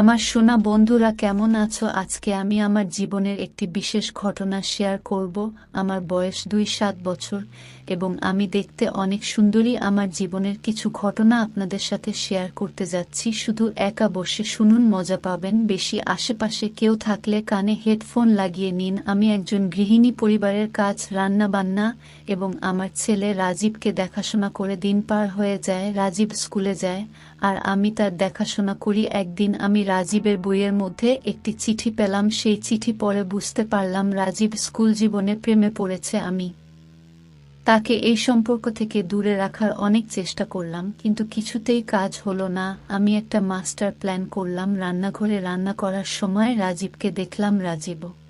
আমার সোনা বন্ধুরা কেমন আছো? আজকে আমি আমার জীবনের একটি বিশেষ ঘটনা শেয়ার করব। আমার বয়স দুই সাত বছর এবং আমি দেখতে অনেক সুন্দরী। আমার জীবনের কিছু ঘটনা আপনাদের সাথে শেয়ার করতে যাচ্ছি। শুধু একা বসে শুনুন, মজা পাবেন। বেশি আশেপাশে কেউ থাকলে কানে হেডফোন লাগিয়ে নিন। আমি একজন গৃহিণী পরিবারের কাজ রান্না বান্না এবং আমার ছেলে রাজীবকে দেখাশোনা করে দিন পার হয়ে যায়, রাজীব স্কুলে যায়। আর আমি তার দেখাশোনা করি। একদিন আমি রাজীবের বইয়ের মধ্যে একটি চিঠি পেলাম। সেই চিঠি পরে বুঝতে পারলাম রাজীব স্কুল জীবনে প্রেমে পড়েছে আমি। তাকে এই সম্পর্ক থেকে দূরে রাখার অনেক চেষ্টা করলাম, কিন্তু কিছুতেই কাজ হলো না। আমি একটা মাস্টার প্ল্যান করলাম। রান্নাঘরে রান্না করার সময় রাজীবকে দেখলাম রাজীবও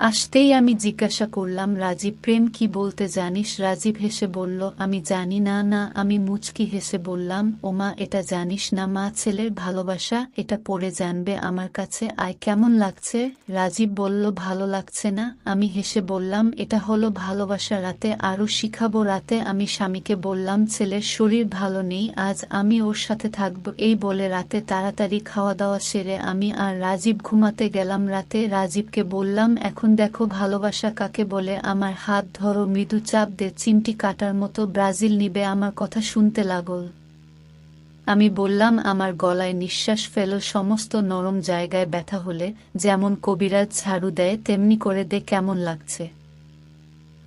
আসতেই আমি জিজ্ঞাসা করলাম, রাজীব, প্রেম কি বলতে জানিস? রাজীব হেসে বলল, আমি জানি না না, আমি মুচকি হেসে বললাম, ওমা, এটা জানিস না, মা ছেলের ভালোবাসা, এটা পড়ে জানবে আমার কাছে, আয়, কেমন লাগছে? রাজীব বলল, ভালো লাগছে না। আমি হেসে বললাম, এটা হলো ভালোবাসা রাতে, আরও শিখাবো রাতে। আমি স্বামীকে বললাম, ছেলের শরীর ভালো নেই, আজ আমি ওর সাথে থাকব। এই বলে রাতে তাড়াতাড়ি খাওয়া দাওয়া সেরে আমি আর রাজীব ঘুমাতে গেলাম। রাতে রাজীবকে বললাম, এখন দেখো ভালোবাসা কাকে বলে? আমার হাত ধরো, মৃদু চাপ দে, চিমটি কাটার মতো ব্রাজিল নিবে, আমার কথা শুনতে লাগল। আমি বললাম, আমার গলায় নিঃশ্বাস ফেল, সমস্ত নরম জায়গায় ব্যথা হলে, যেমন কবিরাজ ঝাড়ু দেয়, তেমনি করে দে, কেমন লাগছে।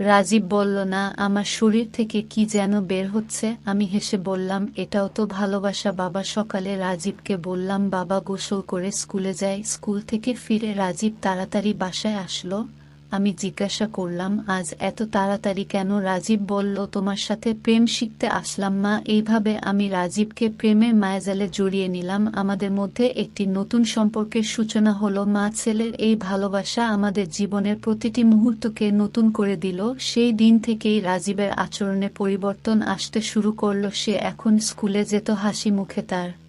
রাজীব বলল, না, আমার শরীর থেকে কি যেন বের হচ্ছে? আমি হেসে বললাম, এটাও তো ভালোবাসা, বাবা। সকালে রাজীবকে বললাম, বাবা গোসল করে স্কুলে যায়। স্কুল থেকে ফিরে রাজীব তাড়াতাড়ি বাসায় আসলো। আমি জিজ্ঞাসা করলাম, আজ এত তাড়াতাড়ি কেন রাজীব বলল তোমার সাথে প্রেম শিখতে আসলাম মা এইভাবে আমি রাজীবকে প্রেমের মায়াজালে জড়িয়ে নিলাম। আমাদের মধ্যে একটি নতুন সম্পর্কের সূচনা হলো, মা ছেলের এই ভালোবাসা আমাদের জীবনের প্রতিটি মুহূর্তকে নতুন করে দিল। সেই দিন থেকেই রাজীবের আচরণে পরিবর্তন আসতে শুরু করল। সে এখন স্কুলে যেত হাসি মুখে তার।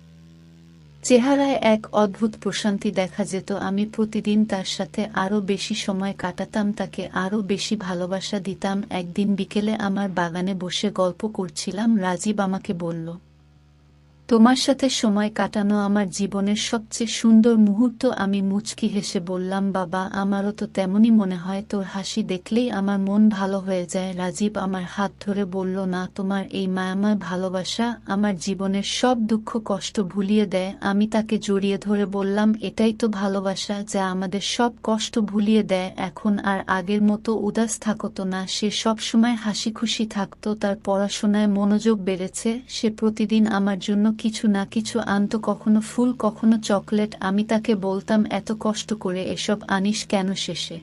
চেহারায় এক অদ্ভুত প্রশান্তি দেখা যেত। আমি প্রতিদিন তার সাথে আরও বেশি সময় কাটাতাম, তাকে আরও বেশি ভালোবাসা দিতাম। একদিন বিকেলে আমার বাগানে বসে গল্প করছিলাম, রাজীব আমাকে বলল তোমার সাথে সময় কাটানো আমার জীবনের সবচেয়ে সুন্দর মুহূর্ত, আমি মুচকি হেসে বললাম, বাবা, আমারও তো তেমনই মনে হয় তোর হাসি দেখলেই আমার মন ভালো হয়ে যায়। রাজীব আমার হাত ধরে বলল, না, তোমার এই মায়াময় ভালোবাসা আমার জীবনের সব দুঃখ, কষ্ট ভুলিয়ে দেয়। আমি তাকে জড়িয়ে ধরে বললাম, এটাই তো ভালোবাসা যা আমাদের সব কষ্ট ভুলিয়ে দেয়। এখন আর আগের মতো উদাস থাকতো না। সে সব সময় হাসি খুশি থাকতো, তার পড়াশোনায় মনোযোগ বেড়েছে। সে প্রতিদিন আমার জন্য কিছু না কিছু আনতো কখনো ফুল, কখনো চকলেট। আমি তাকে বলতাম, এত কষ্ট করে এসব আনিস কেন শেষে?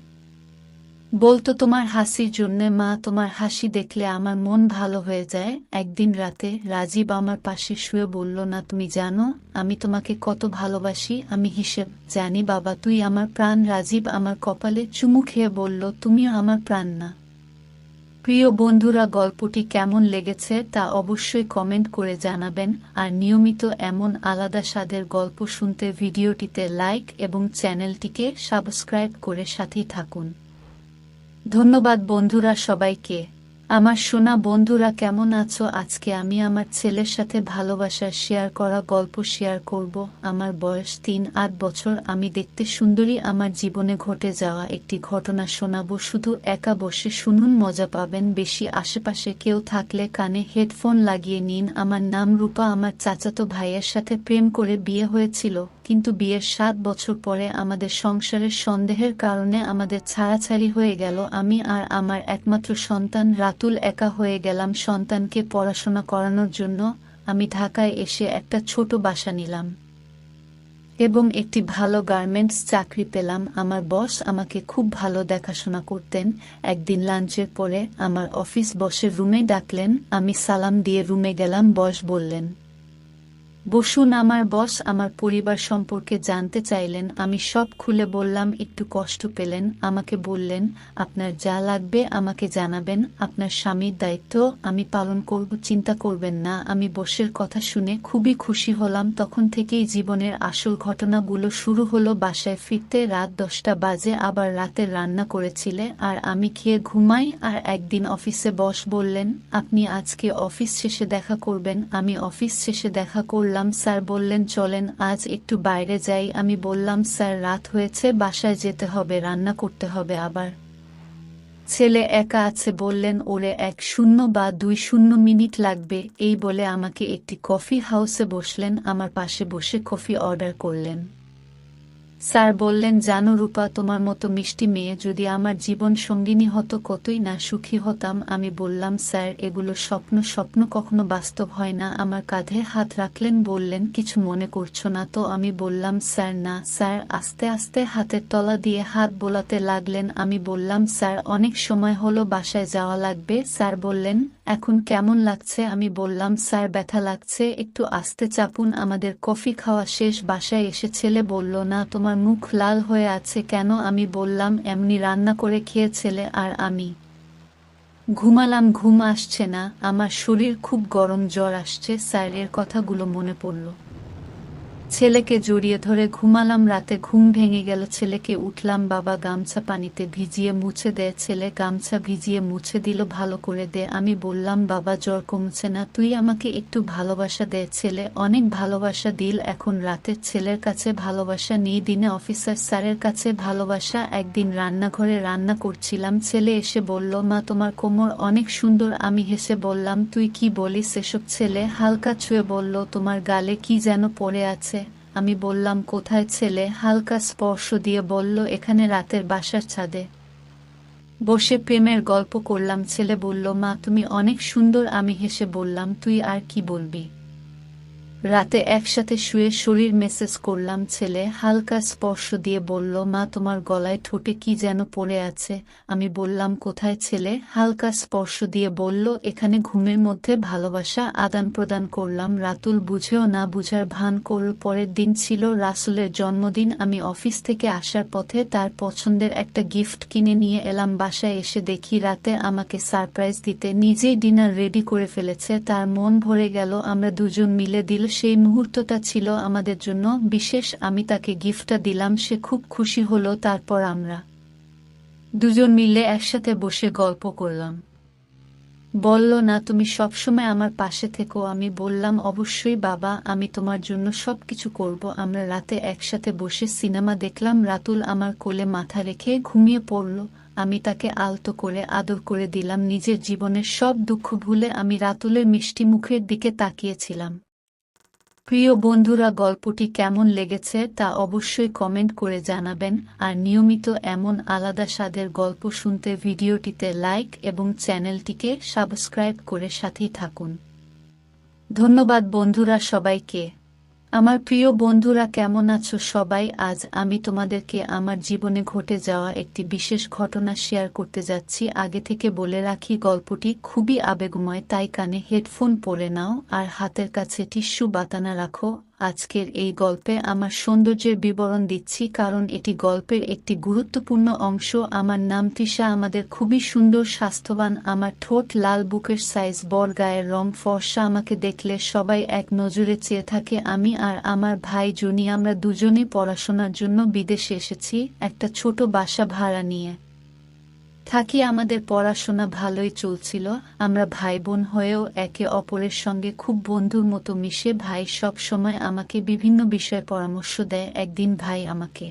বলতো, তোমার হাসির জন্যে, মা, তোমার হাসি দেখলে আমার মন ভালো হয়ে যায়। একদিন রাতে রাজীব আমার পাশে শুয়ে বলল, না, তুমি জানো, আমি তোমাকে কত ভালোবাসি। আমি হিসেব জানি, বাবা, তুই আমার প্রাণ। রাজীব আমার কপালে চুমু খেয়ে বলল, তুমিও আমার প্রাণ না। প্রিয় বন্ধুরা, গল্পটি কেমন লেগেছে তা অবশ্যই কমেন্ট করে জানাবেন। আর নিয়মিত এমন আলাদা স্বাদের গল্প শুনতে ভিডিওটিতে লাইক এবং চ্যানেলটিকে সাবস্ক্রাইব করে সাথেই থাকুন। ধন্যবাদ বন্ধুরা সবাইকে। আমার সোনা বন্ধুরা, কেমন আছো? আজকে আমি আমার ছেলের সাথে ভালোবাসার শেয়ার করা গল্প শেয়ার করব। আমার বয়স তিন আট বছর। আমি দেখতে সুন্দরী। আমার জীবনে ঘটে যাওয়া একটি ঘটনা শোনাবো। শুধু একা বসে শুনুন, মজা পাবেন। বেশি আশেপাশে কেউ থাকলে কানে হেডফোন লাগিয়ে নিন। আমার নাম রূপা। আমার চাচাতো ভাইয়ের সাথে প্রেম করে বিয়ে হয়েছিল। কিন্তু বিয়ের সাত বছর পরে আমাদের সংসারের সন্দেহের কারণে আমাদের ছাড়াছাড়ি হয়ে গেল। আমি আর আমার একমাত্র সন্তান রাতুল একা হয়ে গেলাম সন্তানকে পড়াশোনা করানোর জন্য। আমি ঢাকায় এসে একটা ছোট বাসা নিলাম এবং একটি ভালো গার্মেন্টস চাকরি পেলাম। আমার বস আমাকে খুব ভালো দেখাশোনা করতেন। একদিন লাঞ্চের পরে আমার অফিস বসের রুমে ডাকলেন। আমি সালাম দিয়ে রুমে গেলাম। বস বললেন বসুন, আমার বস আমার পরিবার সম্পর্কে জানতে চাইলেন। আমি সব খুলে বললাম, একটু কষ্ট পেলেন। আমাকে বললেন, আপনার যা লাগবে আমাকে জানাবেন। আপনার স্বামীর দায়িত্ব আমি পালন করব, চিন্তা করবেন না। আমি বসের কথা শুনে খুবই খুশি হলাম। তখন থেকেই জীবনের আসল ঘটনাগুলো শুরু হলো বাসায় ফিরতে। রাত দশটা বাজে, আবার রাতের রান্না করেছিলে, আর আমি খেয়ে ঘুমাই, আর একদিন অফিসে বস বললেন, আপনি আজকে অফিস শেষে দেখা করবেন। আমি অফিস শেষে দেখা করলাম করলাম স্যার বললেন, চলেন, আজ একটু বাইরে যাই। আমি বললাম, স্যার, রাত হয়েছে, বাসায় যেতে হবে, রান্না করতে হবে আবার। ছেলে একা আছে বললেন, ওরে, এক শূন্য বা দুই শূন্য মিনিট লাগবে। এই বলে আমাকে একটি কফি হাউসে বসলেন, আমার পাশে বসে কফি অর্ডার করলেন। স্যার বললেন, জানো রূপা, তোমার মতো মিষ্টি মেয়ে যদি আমার জীবন সঙ্গিনী হতো, কতই না সুখী হতাম। আমি বললাম, স্যার, এগুলো স্বপ্ন স্বপ্ন কখনো বাস্তব হয় না। আমার কাঁধে হাত রাখলেন, বললেন, কিছু মনে করছ না। তো আমি বললাম, স্যার, না, স্যার। আস্তে আস্তে হাতের তলা দিয়ে হাত বোলাতে লাগলেন। আমি বললাম, স্যার, অনেক সময় হলো, বাসায় যাওয়া লাগবে। স্যার বললেন, এখন কেমন লাগছে? আমি বললাম, স্যার, ব্যথা লাগছে। একটু আস্তে চাপুন, আমাদের কফি খাওয়া শেষ, বাসায় এসে ছেলে বলল, না, তোমার মুখ লাল হয়ে আছে কেন আমি বললাম, এমনি রান্না করে খেয়ে ছেলে আর আমি। ঘুমালাম, ঘুম আসছে না, আমার শরীর খুব গরম জ্বর আসছে, স্যারের কথাগুলো মনে পড়ল। ছেলেকে জড়িয়ে ধরে ঘুমালাম রাতে ঘুম ভেঙে গেল, ছেলেকে উঠলাম, বাবা গামছা পানিতে ভিজিয়ে মুছে দে, ছেলে গামছা ভিজিয়ে মুছে দিল, ভালো করে দে। আমি বললাম, বাবা জ্বর কমছে না, তুই আমাকে একটু ভালোবাসা দে। ছেলে, অনেক ভালোবাসা দিল, এখন রাতের ছেলের কাছে ভালোবাসা নিয়ে দিনে অফিসার স্যারের কাছে ভালোবাসা, একদিন রান্নাঘরে রান্না করছিলাম, ছেলে এসে বলল, মা, তোমার কোমর অনেক সুন্দর। আমি হেসে বললাম, তুই কি বলিস এসব? ছেলে হালকা ছুঁয়ে বলল, তোমার গালে কি যেন পড়ে আছে? আমি বললাম, কোথায় ছেলে? হালকা স্পর্শ দিয়ে বলল, এখানে রাতের বাসার ছাদে। বসে প্রেমের গল্প করলাম। ছেলে বলল, মা, তুমি অনেক সুন্দর। আমি হেসে বললাম, তুই আর কি বলবি? রাতে একসাথে শুয়ে শরীর মেসেজ করলাম ছেলে, হালকা স্পর্শ দিয়ে বলল, মা, তোমার গলায় ঠোঁটে কি যেন পড়ে আছে? আমি বললাম, কোথায় ছেলে? হালকা স্পর্শ দিয়ে বলল, এখানে ঘুমের মধ্যে ভালোবাসা আদান প্রদান করলাম। রাতুল বুঝেও না বুঝার ভান করল পরের দিন ছিল রাসুলের জন্মদিন। আমি অফিস থেকে আসার পথে তার পছন্দের একটা গিফট কিনে নিয়ে এলাম। বাসায় এসে দেখি রাতে আমাকে সারপ্রাইজ দিতে নিজেই ডিনার রেডি করে ফেলেছে। তার মন ভরে গেল, আমরা দুজন মিলে দিল সেই মুহূর্তটা ছিল আমাদের জন্য বিশেষ। আমি তাকে গিফটটা দিলাম, সে খুব খুশি হলো, তারপর আমরা দুজন মিলে একসাথে বসে গল্প করলাম। বলল, না, তুমি সবসময় আমার পাশে থেকো। আমি বললাম, অবশ্যই বাবা, আমি তোমার জন্য সবকিছু করব। আমরা রাতে একসাথে বসে সিনেমা দেখলাম। রাতুল আমার কোলে মাথা রেখে ঘুমিয়ে পড়ল। আমি তাকে আলতো করে আদর করে দিলাম। নিজের জীবনের সব দুঃখ ভুলে আমি রাতুলের মিষ্টি মুখের দিকে তাকিয়েছিলাম। প্রিয় বন্ধুরা, গল্পটি কেমন লেগেছে তা অবশ্যই কমেন্ট করে জানাবেন। আর নিয়মিত এমন আলাদা স্বাদের গল্প শুনতে ভিডিওটিতে লাইক এবং চ্যানেলটিকে সাবস্ক্রাইব করে সাথেই থাকুন। ধন্যবাদ বন্ধুরা সবাইকে। আমার প্রিয় বন্ধুরা, কেমন আছো সবাই? আজ আমি তোমাদেরকে আমার জীবনে ঘটে যাওয়া একটি বিশেষ ঘটনা শেয়ার করতে যাচ্ছি। আগে থেকে বলে রাখি, গল্পটি খুবই আবেগময়, তাই কানে হেডফোন পরে নাও আর হাতের কাছে টিস্যু বাতানা রাখো। আজকের এই গল্পে আমার সৌন্দর্যের বিবরণ দিচ্ছি কারণ এটি গল্পের একটি গুরুত্বপূর্ণ অংশ। আমার নাম তৃষা, আমাদের খুবই সুন্দর, স্বাস্থ্যবান, আমার ঠোঁট লাল বুকের সাইজ, বর গায়ের রং, ফর্সা, আমাকে দেখলে সবাই এক নজরে চেয়ে থাকে। আমি আর আমার ভাই জুনি, আমরা দুজনেই পড়াশোনার জন্য বিদেশে এসেছি, একটা ছোট বাসা ভাড়া নিয়ে। থাকি আমাদের পড়াশোনা ভালোই চলছিল, আমরা ভাই বোন হয়েও একে অপরের সঙ্গে খুব বন্ধুর মতো মিশে ভাই সব সময় আমাকে বিভিন্ন বিষয়ে পরামর্শ দেয়, একদিন ভাই আমাকে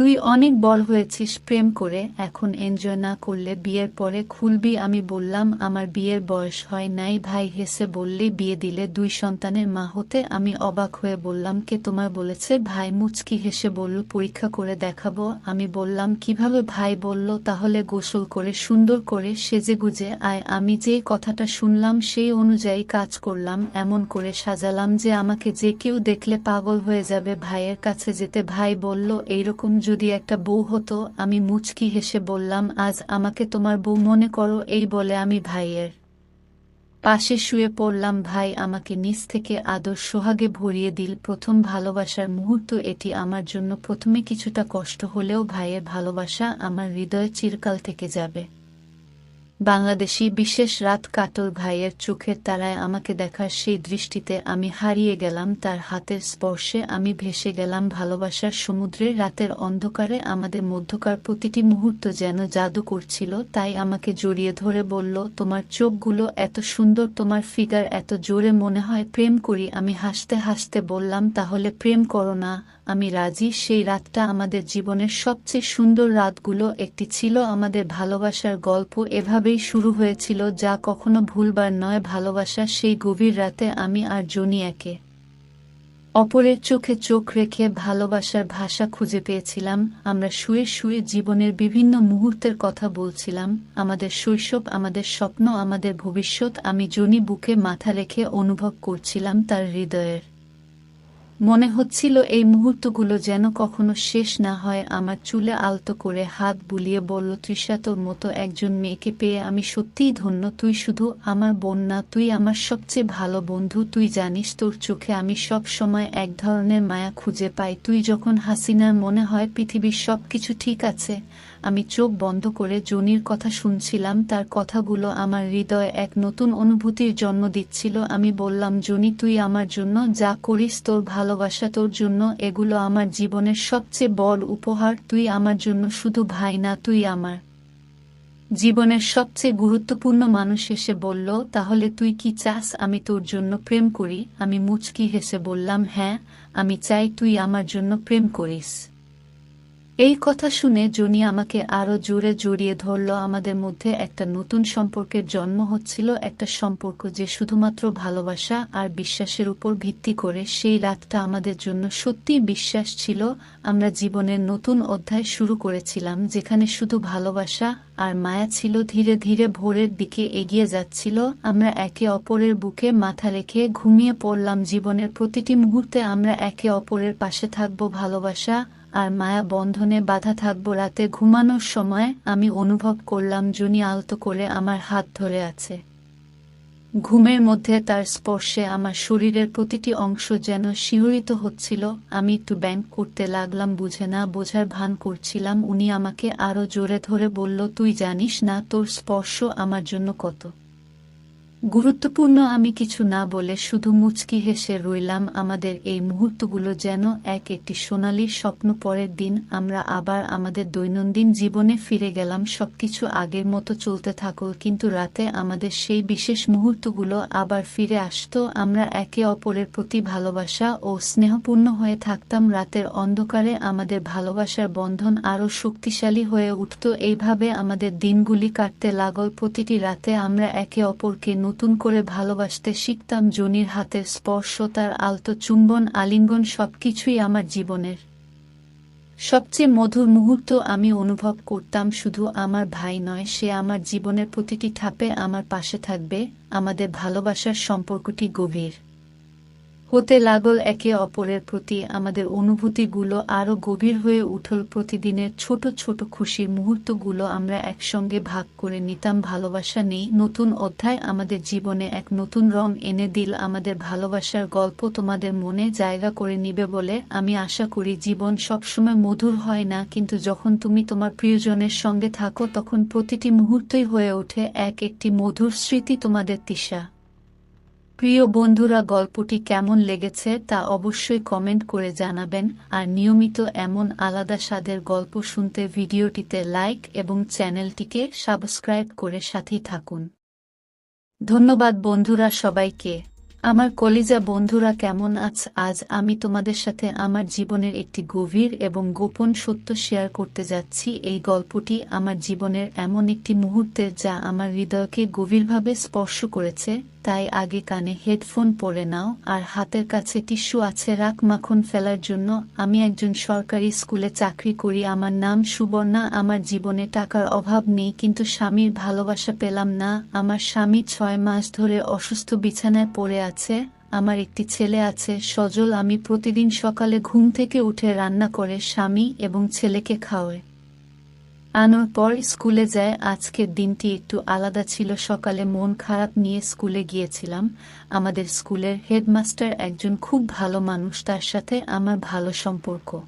তুই অনেক বড় হয়েছিস, প্রেম করে। এখন এনজয় না করলে বিয়ের পরে খুলবি, আমি বললাম, আমার বিয়ের বয়স হয় নাই ভাই। হেসে বললে, বিয়ে দিলে দুই সন্তানের মা হতে? আমি অবাক হয়ে বললাম, কে তোমার বলেছে? ভাই মুচকি হেসে বলল, পরীক্ষা করে দেখাবো। আমি বললাম, কীভাবে ভাই? বলল, তাহলে গোসল করে, সুন্দর করে সেজে গুজে আয়। আমি যে কথাটা শুনলাম সেই অনুযায়ী কাজ করলাম, এমন করে সাজালাম যে আমাকে যে কেউ দেখলে পাগল হয়ে যাবে ভাইয়ের কাছে যেতে। ভাই বলল, এইরকম যদি একটা বউ হতো, আমি মুচকি হেসে বললাম, আজ আমাকে তোমার বউ মনে করো, এই বলে আমি ভাইয়ের পাশে শুয়ে পড়লাম। ভাই আমাকে নিচ থেকে আদর সোহাগে ভরিয়ে দিল, প্রথম ভালোবাসার মুহূর্ত এটি। আমার জন্য প্রথমে কিছুটা কষ্ট হলেও ভাইয়ের ভালোবাসা আমার হৃদয়ে চিরকাল থেকে যাবে। বাংলাদেশি বিশেষ রাত কাটল ভাইয়ের চোখের তারায় আমাকে দেখার সেই দৃষ্টিতে আমি হারিয়ে গেলাম, তার হাতের স্পর্শে আমি ভেসে গেলাম ভালোবাসার সমুদ্রে, রাতের অন্ধকারে আমাদের মধ্যকার প্রতিটি মুহূর্ত যেন জাদু করছিল, তাই আমাকে জড়িয়ে ধরে বলল, তোমার চোখগুলো এত সুন্দর, তোমার ফিগার এত জোরে মনে হয়, প্রেম করি। আমি হাসতে হাসতে বললাম, তাহলে প্রেম করো না। আমি রাজি, সেই রাতটা আমাদের জীবনের সবচেয়ে সুন্দর রাতগুলো। একটি ছিল আমাদের ভালোবাসার গল্প, এভাবেই শুরু হয়েছিল, যা কখনো ভুলবার নয়। ভালোবাসা সেই গভীর রাতে আমি আর জনি একে অপরের চোখে চোখ রেখে ভালোবাসার ভাষা খুঁজে পেয়েছিলাম। আমরা শুয়ে শুয়ে জীবনের বিভিন্ন মুহূর্তের কথা বলছিলাম। আমাদের শৈশব, আমাদের স্বপ্ন, আমাদের ভবিষ্যৎ আমি জনি বুকে মাথা রেখে অনুভব করছিলাম তার হৃদয়ের মনে হচ্ছিল এই মুহূর্তগুলো যেন কখনো শেষ না হয়। আমার চুলে আলতো করে হাত বুলিয়ে বলল, তৃষা, তোর মতো একজন মেয়েকে পেয়ে আমি সত্যিই ধন্য। তুই শুধু আমার বোন না, তুই আমার সবচেয়ে ভালো বন্ধু। তুই জানিস, তোর চোখে আমি সব সময় এক ধরনের মায়া খুঁজে পাই। তুই যখন হাসিনার মনে হয় পৃথিবীর সব কিছু ঠিক আছে আমি চোখ বন্ধ করে জনির কথা শুনছিলাম, তার কথাগুলো আমার হৃদয়ে এক নতুন অনুভূতির জন্ম দিচ্ছিল। আমি বললাম, জনি, তুই আমার জন্য যা করিস, তোর ভালোবাসা তোর জন্য, এগুলো আমার জীবনের সবচেয়ে বড় উপহার। তুই আমার জন্য শুধু ভাই না, তুই আমার জীবনের সবচেয়ে গুরুত্বপূর্ণ মানুষ এসে বলল। তাহলে তুই কি চাস আমি তোর জন্য প্রেম করি? আমি মুচকি হেসে বললাম হ্যাঁ আমি চাই তুই আমার জন্য প্রেম করিস। এই কথা শুনে জনি আমাকে আরও জোরে জড়িয়ে ধরল। আমাদের মধ্যে একটা নতুন সম্পর্কের জন্ম হচ্ছিল, একটা সম্পর্ক যে শুধুমাত্র ভালোবাসা আর বিশ্বাসের উপর ভিত্তি করে। সেই রাতটা আমাদের জন্য সত্যি বিশ্বাস ছিল। আমরা জীবনের নতুন অধ্যায় শুরু করেছিলাম, যেখানে শুধু ভালোবাসা আর মায়া ছিল ধীরে ধীরে ভোরের দিকে এগিয়ে যাচ্ছিল। আমরা একে অপরের বুকে মাথা রেখে ঘুমিয়ে পড়লাম। জীবনের প্রতিটি মুহূর্তে আমরা একে অপরের পাশে থাকব, ভালোবাসা আর মায়া বন্ধনে বাধা থাকব রাতে ঘুমানোর সময় আমি অনুভব করলাম জুনি আলতো করে আমার হাত ধরে আছে। ঘুমের মধ্যে তার স্পর্শে আমার শরীরের প্রতিটি অংশ যেন শিহরিত হচ্ছিল। আমি একটু ব্যাংক করতে লাগলাম, বুঝে না বোঝার ভান করছিলাম। উনি আমাকে আরও জোরে ধরে বলল, তুই জানিস না তোর স্পর্শ আমার জন্য কত? গুরুত্বপূর্ণ আমি কিছু না বলে শুধু মুচকি হেসে রইলাম, আমাদের এই মুহূর্তগুলো যেন এক একটি সোনালি স্বপ্ন পরের দিন আমরা আবার আমাদের দৈনন্দিন জীবনে ফিরে গেলাম, সবকিছু আগের মতো চলতে থাকুক কিন্তু রাতে আমাদের সেই বিশেষ মুহূর্তগুলো আবার ফিরে আসতো। আমরা একে অপরের প্রতি ভালোবাসা ও স্নেহপূর্ণ হয়ে থাকতাম, রাতের অন্ধকারে আমাদের ভালোবাসার বন্ধন আরও শক্তিশালী হয়ে উঠত। এইভাবে আমাদের দিনগুলি কাটতে লাগল, প্রতিটি রাতে আমরা একে অপরকে নতুন করে ভালোবাসতে শিখতাম জনির হাতের স্পর্শ, তার আলতো চুম্বন, আলিঙ্গন সবকিছুই আমার জীবনের। সবচেয়ে মধুর মুহূর্ত আমি অনুভব করতাম শুধু আমার ভাই নয়, সে আমার জীবনের প্রতিটি ধাপে আমার পাশে থাকবে, আমাদের ভালোবাসার সম্পর্কটি গভীর। হতে লাগল একে অপরের প্রতি আমাদের অনুভূতিগুলো আরও গভীর হয়ে উঠল প্রতিদিনের ছোট ছোট খুশির মুহূর্তগুলো আমরা একসঙ্গে ভাগ করে নিতাম। ভালোবাসা নেই। নতুন অধ্যায় আমাদের জীবনে এক নতুন রং এনে দিল। আমাদের ভালোবাসার গল্প তোমাদের মনে জায়গা করে নিবে বলে আমি আশা করি জীবন সবসময় মধুর হয় না, কিন্তু যখন তুমি তোমার প্রিয়জনের সঙ্গে থাকো, তখন প্রতিটি মুহূর্তই হয়ে ওঠে এক একটি মধুর স্মৃতি তোমাদের তিসা প্রিয় বন্ধুরা, গল্পটি কেমন লেগেছে তা অবশ্যই কমেন্ট করে জানাবেন। আর নিয়মিত এমন আলাদা স্বাদের গল্প শুনতে ভিডিওটিতে লাইক এবং চ্যানেলটিকে সাবস্ক্রাইব করে সাথেই থাকুন। ধন্যবাদ বন্ধুরা সবাইকে। আমার কলিজা বন্ধুরা, কেমন আছ? আজ আমি তোমাদের সাথে আমার জীবনের একটি গভীর এবং গোপন সত্য শেয়ার করতে যাচ্ছি। এই গল্পটি আমার জীবনের এমন একটি মুহূর্তের যা আমার হৃদয়কে গভীরভাবে স্পর্শ করেছে। তাই আগে কানে হেডফোন পরে নাও, আর হাতের কাছে টিস্যু আছে রাখ মাখন ফেলার জন্য। আমি একজন সরকারি স্কুলে চাকরি করি, আমার নাম সুবর্ণা, আমার জীবনে টাকার অভাব নেই, কিন্তু স্বামীর ভালোবাসা পেলাম না। আমার স্বামী ছয় মাস ধরে অসুস্থ বিছানায় পড়ে আছে, আমার একটি ছেলে আছে, সজল। আমি প্রতিদিন সকালে ঘুম থেকে উঠে রান্না করে স্বামী এবং ছেলেকে খাওয়াই। আনোর পর স্কুলে যায়। আজকের দিনটি একটু আলাদা ছিল। সকালে মন খারাপ নিয়ে স্কুলে গিয়েছিলাম। আমাদের স্কুলের হেডমাস্টার একজন খুব ভালো মানুষ, তার সাথে আমার ভালো সম্পর্ক।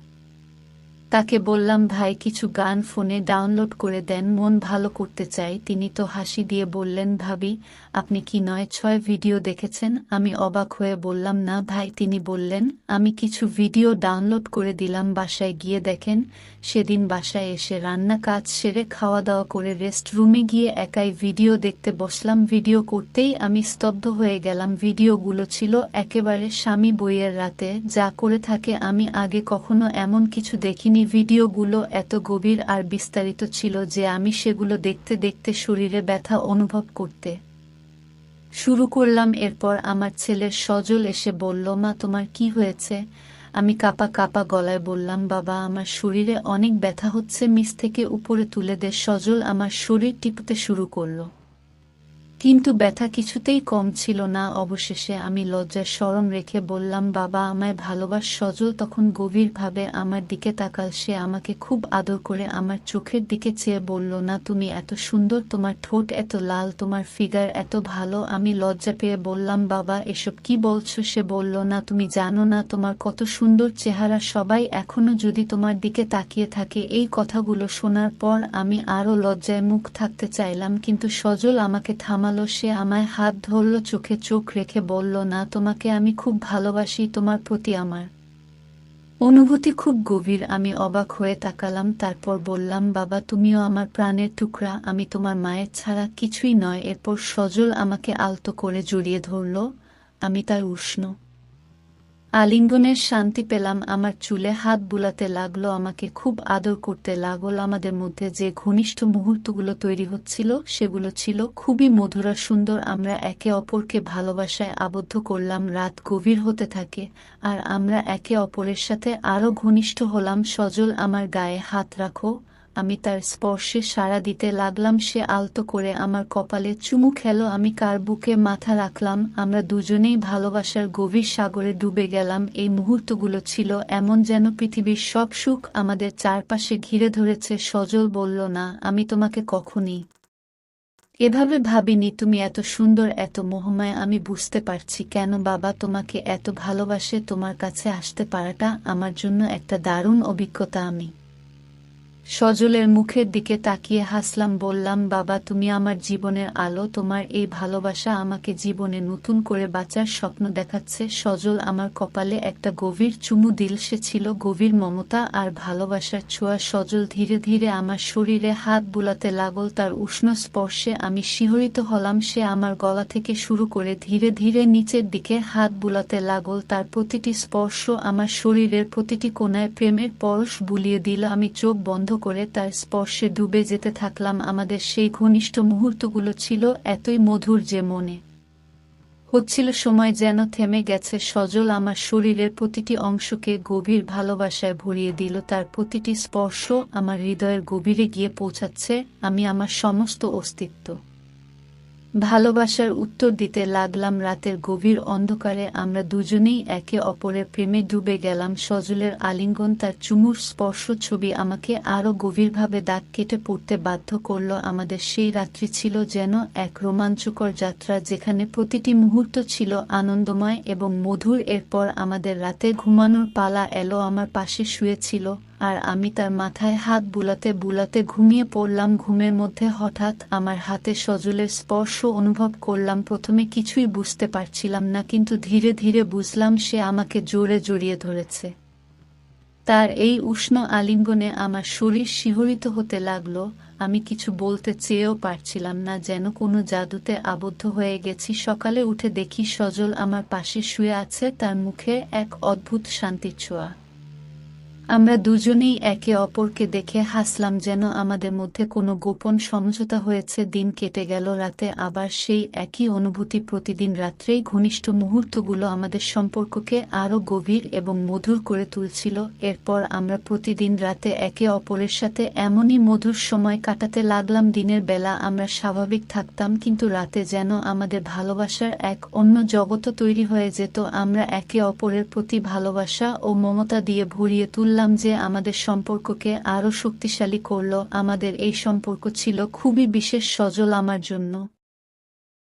তাকে বললাম, ভাই, কিছু গান ফোনে ডাউনলোড করে দেন, মন ভালো করতে চাই। তিনি তো হাসি দিয়ে বললেন, ভাবি, আপনি কি নয়, ছয় ভিডিও দেখেছেন? আমি অবাক হয়ে বললাম, না ভাই। তিনি বললেন, আমি কিছু ভিডিও ডাউনলোড করে দিলাম, বাসায় গিয়ে দেখেন, সেদিন বাসায় এসে রান্না কাজ সেরে খাওয়া দাওয়া করে রেস্ট রুমে গিয়ে একাই ভিডিও দেখতে বসলাম। ভিডিও করতেই আমি স্তব্ধ হয়ে গেলাম। ভিডিওগুলো ছিল একেবারে স্বামী বইয়ের রাতে। যা করে থাকে, আমি আগে কখনো এমন কিছু দেখিনি ভিডিওগুলো এত গভীর আর বিস্তারিত ছিল যে আমি সেগুলো দেখতে দেখতে শরীরে ব্যথা অনুভব করতে শুরু করলাম। এরপর আমার ছেলের সজল এসে বলল, মা, তোমার কি হয়েছে? আমি কাপা কাপা গলায় বললাম, বাবা, আমার শরীরে অনেক ব্যথা হচ্ছে, মিস থেকে উপরে তুলে দে। সজল আমার শরীর টিপতে শুরু করল। কিন্তু ব্যথা কিছুতেই কম ছিল না। অবশেষে আমি লজ্জায় সরম রেখে বললাম, বাবা, আমায় ভালোবাস সজল তখন গভীরভাবে আমার দিকে তাকাল। সে আমাকে খুব আদর করে আমার চোখের দিকে চেয়ে বলল, না, তুমি এত সুন্দর, তোমার ঠোঁট এত লাল, তোমার ফিগার এত ভালো। আমি লজ্জা পেয়ে বললাম, বাবা, এসব কি বলছো? সে বলল, না, তুমি জানো না, তোমার কত সুন্দর চেহারা। সবাই এখনও যদি তোমার দিকে তাকিয়ে থাকে, এই কথাগুলো শোনার পর আমি আরও লজ্জায় মুখ থাকতে চাইলাম। কিন্তু সজল আমাকে থামালো সে আমায় হাত ধরল, চোখে চোখ রেখে বলল, না, তোমাকে আমি খুব ভালোবাসি, তোমার প্রতি আমার। অনুভূতি খুব গভীর, আমি অবাক হয়ে তাকালাম, তারপর বললাম, বাবা, তুমিও আমার প্রাণের টুকরা, আমি তোমার মায়ের ছাড়া কিছুই নয়। এরপর সজল আমাকে আলতো করে জড়িয়ে ধরল, আমি তার উষ্ণ আলিঙ্গনের শান্তি পেলাম, আমার চুলে হাত বুলাতে লাগল, আমাকে খুব আদর করতে লাগল, আমাদের মধ্যে যে ঘনিষ্ঠ মুহূর্তগুলো তৈরি হচ্ছিল, সেগুলো ছিল খুবই মধুরা সুন্দর। আমরা একে অপরকে ভালোবাসায় আবদ্ধ করলাম, রাত গভীর হতে থাকে, আর আমরা একে অপরের সাথে আরও ঘনিষ্ঠ হলাম। সজল, আমার গায়ে হাত রাখো। আমি তার স্পর্শে সাড়া দিতে লাগলাম, সে আলতো করে আমার কপালে চুমু খেলো, আমি কার বুকে মাথা রাখলাম, আমরা দুজনেই ভালোবাসার গভীর সাগরে ডুবে গেলাম, এই মুহূর্তগুলো ছিল এমন যেন পৃথিবীর সব সুখ আমাদের চারপাশে ঘিরে ধরেছে, সজল বলল, না, আমি তোমাকে কখনই এভাবে ভাবিনি, তুমি এত সুন্দর, এত মোহময়, আমি বুঝতে পারছি কেন বাবা তোমাকে এত ভালোবাসে, তোমার কাছে আসতে পারাটা আমার জন্য একটা দারুণ অভিজ্ঞতা আমি। সজলের মুখের দিকে তাকিয়ে হাসলাম, বললাম, বাবা, তুমি আমার জীবনের আলো, তোমার এই ভালোবাসা আমাকে জীবনে নতুন করে বাঁচার স্বপ্ন দেখাচ্ছে। সজল আমার কপালে একটা গভীর চুমু দিল, সে ছিল গভীর মমতা আর ভালোবাসার ছোঁয়া। সজল ধীরে ধীরে আমার শরীরে হাত বুলাতে লাগল, তার উষ্ণ স্পর্শে আমি শিহরিত হলাম, সে আমার গলা থেকে শুরু করে ধীরে ধীরে নিচের দিকে হাত বুলাতে লাগল, তার প্রতিটি স্পর্শ আমার শরীরের প্রতিটি কোনায় প্রেমের পরশ বুলিয়ে দিল। আমি চোখ বন্ধ করে তার স্পর্শে ডুবে যেতে থাকলাম। আমাদের সেই ঘনিষ্ঠ মুহূর্তগুলো ছিল এতই মধুর যে মনে হচ্ছিল সময় যেন থেমে গেছে। সজল আমার শরীরের প্রতিটি অংশকে গভীর ভালোবাসায় ভরিয়ে দিল। তার প্রতিটি স্পর্শ আমার হৃদয়ের গভীরে গিয়ে পৌঁছাচ্ছে। আমি আমার সমস্ত অস্তিত্ব ভালোবাসার উত্তর দিতে লাগলাম রাতের গভীর অন্ধকারে আমরা দুজনেই একে অপরের প্রেমে ডুবে গেলাম। সজলের আলিঙ্গন, তার চুমুর স্পর্শ ছবি আমাকে আরও গভীরভাবে দাগ কেটে পড়তে বাধ্য করল। আমাদের সেই রাত্রি ছিল যেন এক রোমাঞ্চকর যাত্রা, যেখানে প্রতিটি মুহূর্ত ছিল আনন্দময় এবং মধুর। এরপর আমাদের রাতে ঘুমানোর পালা এলো, আমার পাশে শুয়েছিল আর আমি তার মাথায় হাত বুলাতে বুলাতে ঘুমিয়ে পড়লাম। ঘুমের মধ্যে হঠাৎ আমার হাতে সজলের স্পর্শ অনুভব করলাম। প্রথমে কিছুই বুঝতে পারছিলাম না, কিন্তু ধীরে ধীরে বুঝলাম সে আমাকে জোরে জড়িয়ে ধরেছে। তার এই উষ্ণ আলিঙ্গনে আমার শরীর শিহরিত হতে লাগল। আমি কিছু বলতে চেয়েও পারছিলাম না, যেন কোনো জাদুতে আবদ্ধ হয়ে গেছি। সকালে উঠে দেখি সজল আমার পাশে শুয়ে আছে, তার মুখে এক অদ্ভুত শান্তির ছোঁয়া। আমরা দুজনেই একে অপরকে দেখে হাসলাম যেন আমাদের মধ্যে কোনো গোপন সমঝোতা হয়েছে, দিন কেটে গেল, রাতে আবার সেই একই অনুভূতি প্রতিদিন রাত্রেই ঘনিষ্ঠ মুহূর্তগুলো আমাদের সম্পর্ককে আরও গভীর এবং মধুর করে তুলছিল। এরপর আমরা প্রতিদিন রাতে একে অপরের সাথে এমনই মধুর সময় কাটাতে লাগলাম। দিনের বেলা আমরা স্বাভাবিক থাকতাম, কিন্তু রাতে যেন আমাদের ভালোবাসার এক অন্য জগৎ তৈরি হয়ে যেত। আমরা একে অপরের প্রতি ভালোবাসা ও মমতা দিয়ে ভরিয়ে তুললাম যে আমাদের সম্পর্ককে আরও শক্তিশালী করল। আমাদের এই সম্পর্ক ছিল খুবই বিশেষ, সজল আমার জন্য।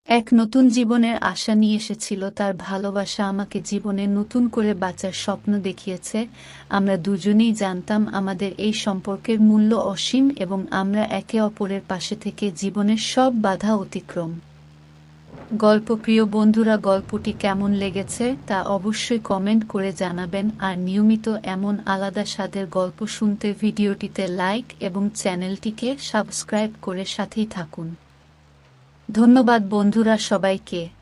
এক নতুন জীবনের আশা নিয়ে এসেছিল। তার ভালোবাসা আমাকে জীবনে নতুন করে বাঁচার স্বপ্ন দেখিয়েছে। আমরা দুজনেই জানতাম আমাদের এই সম্পর্কের মূল্য অসীম এবং আমরা একে অপরের পাশে থেকে জীবনের সব বাধা অতিক্রম। গল্প প্রিয় বন্ধুরা, গল্পটি কেমন লেগেছে তা অবশ্যই কমেন্ট করে জানাবেন। আর নিয়মিত এমন আলাদা স্বাদের গল্প শুনতে ভিডিওটিতে লাইক এবং চ্যানেলটিকে সাবস্ক্রাইব করে সাথেই থাকুন। ধন্যবাদ বন্ধুরা সবাইকে।